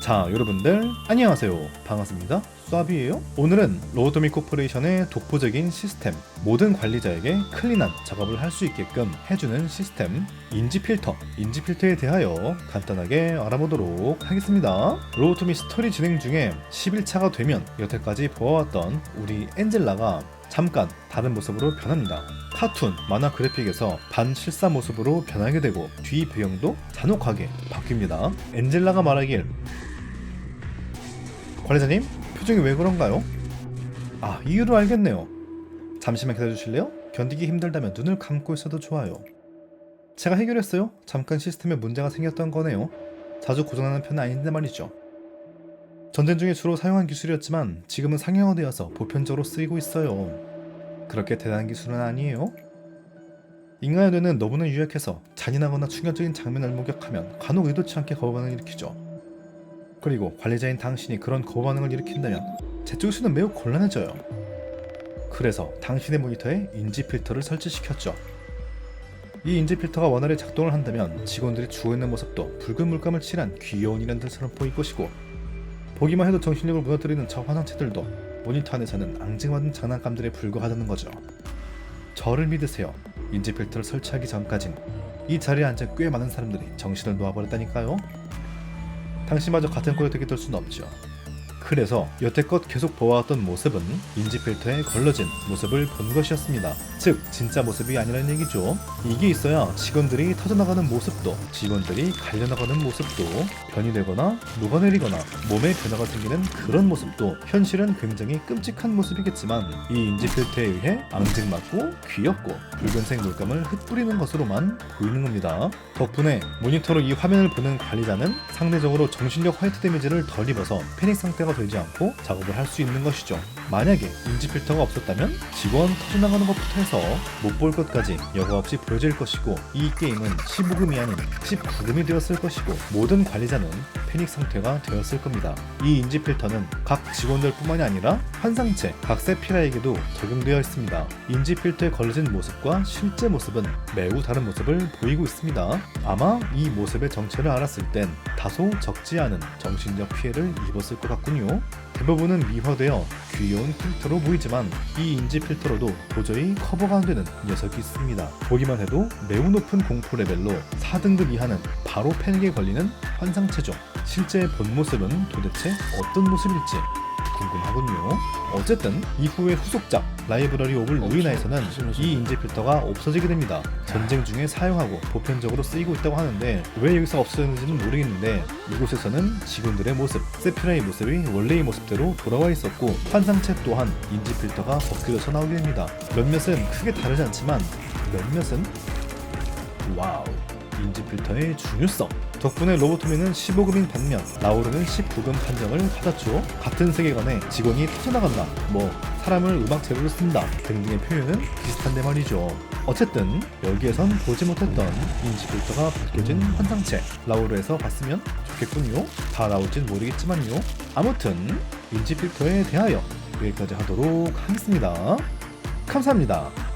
자 여러분들 안녕하세요. 반갑습니다. 수아비예요. 오늘은 로보토미 코퍼레이션의 독보적인 시스템 모든 관리자에게 클린한 작업을 할 수 있게끔 해주는 시스템 인지 필터 인지 필터에 대하여 간단하게 알아보도록 하겠습니다. 로보토미 스토리 진행 중에 11차가 되면 여태까지 보아왔던 우리 엔젤라가 잠깐 다른 모습으로 변합니다. 카툰, 만화 그래픽에서 반실사 모습으로 변하게 되고 뒤 배경도 잔혹하게 바뀝니다. 엔젤라가 말하길 관리자님 표정이 왜 그런가요? 아 이유를 알겠네요. 잠시만 기다려주실래요? 견디기 힘들다면 눈을 감고 있어도 좋아요. 제가 해결했어요. 잠깐 시스템에 문제가 생겼던 거네요. 자주 고장나는 편은 아닌데 말이죠. 전쟁 중에 주로 사용한 기술이었지만 지금은 상용화되어서 보편적으로 쓰이고 있어요. 그렇게 대단한 기술은 아니에요. 인간의 뇌는 너무나 유약해서 잔인하거나 충격적인 장면을 목격하면 간혹 의도치 않게 거부 반응을 일으키죠. 그리고 관리자인 당신이 그런 거부 반응을 일으킨다면 제 쪽에서는 매우 곤란해져요. 그래서 당신의 모니터에 인지 필터를 설치시켰죠. 이 인지 필터가 원활히 작동을 한다면 직원들이 죽어있는 모습도 붉은 물감을 칠한 귀여운 인연들처럼 보일 것이고 보기만 해도 정신력을 무너뜨리는 저 화상체들도 모니터 안에서는 앙증맞은 장난감들에 불과하다는 거죠. 저를 믿으세요. 인지 필터를 설치하기 전까진 이 자리에 앉은 꽤 많은 사람들이 정신을 놓아버렸다니까요. 당신마저 같은 꼴에 되게 될 수는 없죠. 그래서 여태껏 계속 보아왔던 모습은 인지 필터에 걸러진 모습을 본 것이었습니다. 즉 진짜 모습이 아니라는 얘기죠. 이게 있어야 직원들이 터져나가는 모습도 직원들이 갈려나가는 모습도 변이 되거나 녹아내리거나 몸에 변화가 생기는 그런 모습도 현실은 굉장히 끔찍한 모습이겠지만 이 인지 필터에 의해 앙증맞고 귀엽고 붉은색 물감을 흩뿌리는 것으로만 보이는 겁니다. 덕분에 모니터로 이 화면을 보는 관리자는 상대적으로 정신력 화이트 데미지를 덜 입어서 패닉 상태가 되지 않고 작업을 할 수 있는 것이죠. 만약에 인지 필터가 없었다면 직원 터져나가는 것부터 해서 못 볼 것까지 여과 없이 보여질 것이고 이 게임은 15금이 아닌 19금이 되었을 것이고 모든 관리자는 패닉 상태가 되었을 겁니다. 이 인지 필터는 각 직원들 뿐만이 아니라 환상체 각 세피라에게도 적용되어 있습니다. 인지 필터에 걸려진 모습과 실제 모습은 매우 다른 모습을 보이고 있습니다. 아마 이 모습의 정체를 알았을 땐 다소 적지 않은 정신적 피해를 입었을 것 같군요. 대부분은 미화되어 귀여운 필터로 보이지만 이 인지 필터로도 도저히 커버가 안 되는 녀석이 있습니다. 보기만 해도 매우 높은 공포 레벨로 4등급 이하는 바로 패닉에 걸리는 환상체죠. 실제 본 모습은 도대체 어떤 모습일지 궁금하군요. 어쨌든 이후의 후속작 라이브러리 오브 루이나에서는 이 인지 필터가 없어지게 됩니다. 전쟁 중에 사용하고 보편적으로 쓰이고 있다고 하는데 왜 여기서 없어졌는지는 모르겠는데 이곳에서는 직원들의 모습, 세피라의 모습이 원래의 모습대로 돌아와 있었고 환상체 또한 인지 필터가 벗겨져서 나오게 됩니다. 몇몇은 크게 다르지 않지만 몇몇은 와우 인지 필터의 중요성. 덕분에 로보토미는 15금인 반면 라우르는 19금 판정을 받았죠. 같은 세계관에 직원이 터져나간다. 뭐 사람을 음악 재료로 쓴다. 등등의 표현은 비슷한데 말이죠. 어쨌든 여기에선 보지 못했던 인지 필터가 벗겨진 환상체. 라우르에서 봤으면 좋겠군요. 다 나올진 모르겠지만요. 아무튼 인지 필터에 대하여 여기까지 하도록 하겠습니다. 감사합니다